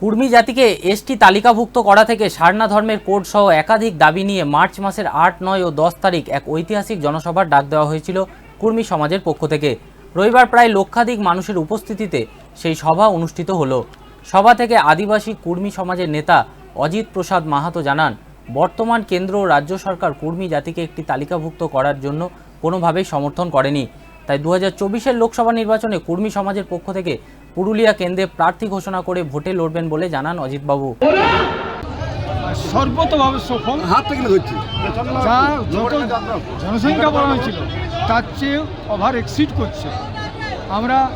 কুর্মী জাতিকে এসটি তালিকাভুক্ত করা থেকে সারনা ধর্মের কোড সহ একাধিক দাবি নিয়ে মার্চ মাসের আট, নয় ও দশ তারিখ এক ঐতিহাসিক জনসভার ডাক দেওয়া হয়েছিল কুর্মী সমাজের পক্ষ থেকে। রবিবার প্রায় লক্ষাধিক মানুষের উপস্থিতিতে সেই সভা অনুষ্ঠিত হলো। সভা থেকে আদিবাসী কুর্মী সমাজের নেতা অজিত প্রসাদ মাহাতো জানান, বর্তমান কেন্দ্র ও রাজ্য সরকার কুর্মী জাতিকে একটি তালিকাভুক্ত করার জন্য কোনোভাবেই সমর্থন করেনি। তাই দু হাজার লোকসভা নির্বাচনে কুর্মী সমাজের পক্ষ থেকে পুরুলিয়া কেন্দ্রে প্রার্থী ঘোষণা করে ভোটে লড়বেন বলে জানান অজিতবাবু। সর্বতভাবে সফল। হাত থেকে ধরছি। যা যত জনসংখ্যা বলা হয়েছিল তার চেয়ে ওভার এক্সিড করছে। আমরা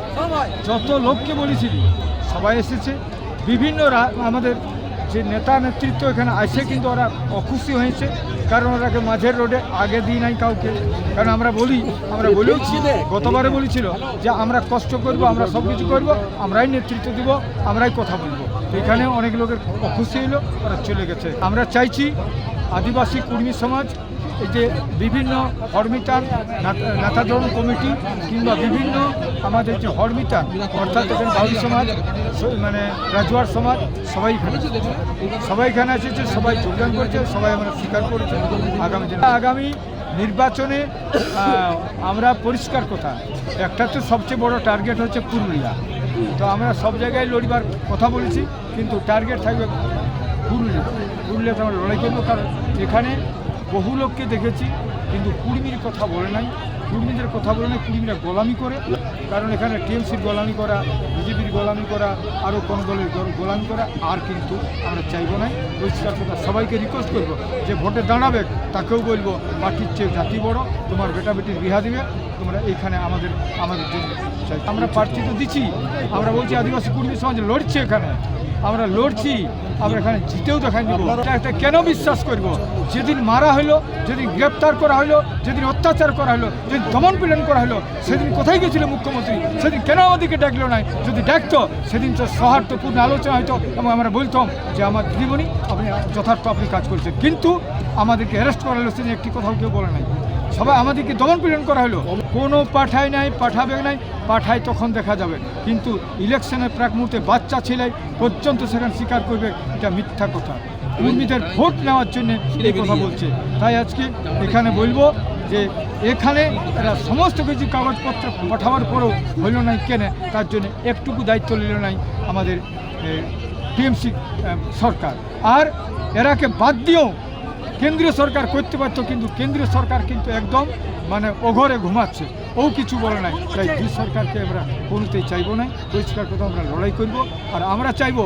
যত লোককে বলেছিলি সবাই এসেছে। বিভিন্ন রা- আমাদের যে নেতা নেতৃত্ব এখানে আসে কিন্তু ওরা অখুশি হয়েছে। কারণ ওরাকে মাঝের রোডে, আগে দিই নাই কাউকে। কারণ আমরা বলি, আমরা বলেওছি গতবারে বলেছিল যে আমরা কষ্ট করব, আমরা সব কিছু করব, আমরাই নেতৃত্ব দিব, আমরাই কথা বলব। এখানে অনেক লোকের অখুশি হলো, ওরা চলে গেছে। আমরা চাইছি আদিবাসী কুর্মী সমাজ এই যে বিভিন্ন হরমিটান নেতাধরণ কমিটি কিংবা বিভিন্ন আমাদের যে হরমিটার, অর্থাৎ এখানে বাউরি সমাজ মানে রাজুয়ার সমাজ, সবাই এখানে সবাই এখানে এসেছে, সবাই যোগদান করছে, সবাই আমরা স্বীকার করেছে আগামী আগামী নির্বাচনে আমরা পরিষ্কার কথা, একটা তো সবচেয়ে বড় টার্গেট হচ্ছে পুরুলিয়া। তো আমরা সব জায়গায় লড়িবার কথা বলেছি, কিন্তু টার্গেট থাকবে পুরুলিয়া। পুরুলিয়াতে আমরা লড়াই করব, কারণ এখানে বহু লোককে দেখেছি, কিন্তু কুর্মীর কথা বলে নাই। কুর্মীদের কথা বলে নাই, কুর্মীরা গোলামি করে, কারণ এখানে টিএমসির গোলামি করা, বিজেপির গোলামি করা, আরও কোনো দলের গোলামি করা, আর কিন্তু আমরা চাইব না। পরিষ্কার কথা, সবাইকে রিকোয়েস্ট করব যে ভোটে দাঁড়াবে, তাকেও বলব, পার্টির চেয়ে জাতি বড়, তোমার বেটা বেটির বিহা দিবে, তোমরা এইখানে আমাদের আমাদের জন্য আমরা প্রার্থী তো দিচ্ছি, আমরা বলছি আদিবাসী কুর্মী সমাজ লড়ছে এখানে। আমরা লড়ছি, আমরা এখানে জিতেও দেখাই দিব এটা কেন বিশ্বাস করব? যেদিন মারা হলো যেদিন গ্রেপ্তার করা হলো যেদিন অত্যাচার করা হলো যেদিন দমন পীড়ন করা হলো সেদিন কোথায় গেছিল মুখ্যমন্ত্রী? সেদিন কেন আমাদেরকে ডাকলো নাই? যদি ডাকতো, সেদিন তো সৌহার্দ্যপূর্ণ আলোচনা হতো এবং আমরা বলতাম যে আমার দিদিমণি আপনি যথার্থ আপনি কাজ করছেন। কিন্তু আমাদেরকে অ্যারেস্ট করা হলো, সেদিন একটি কথাও কেউ বলে নাই। সবাই আমাদেরকে দমন পীড়ন করা হলো। কোনো পাঠায় নাই, পাঠাবে নাই, পাঠায় তখন দেখা যাবে। কিন্তু ইলেকশনের প্রাক মুহূর্তে বাচ্চা ছেলে পর্যন্ত সেখানে স্বীকার করবে, এটা মিথ্যা কথা। কর্মীদের ভোট নেওয়ার জন্য এই কথা বলছে। তাই আজকে এখানে বলব যে এখানে এরা সমস্ত কিছু কাগজপত্র পাঠাবার পরেও হইল নাই কেনে? তার জন্য একটুকু দায়িত্ব নিল নাই আমাদের টিএমসি সরকার। আর এরাকে বাদ দিয়েও কেন্দ্রীয় সরকার করতে পারতো, কিন্তু কেন্দ্রীয় সরকার কিন্তু একদম মানে ওঘরে ঘুমাচ্ছে। ও কিছু বলে নাই। তাই দুই সরকারকে আমরা কোনোতেই চাইব না। পরিষ্কার কথা আমরা লড়াই করব। আর আমরা চাইব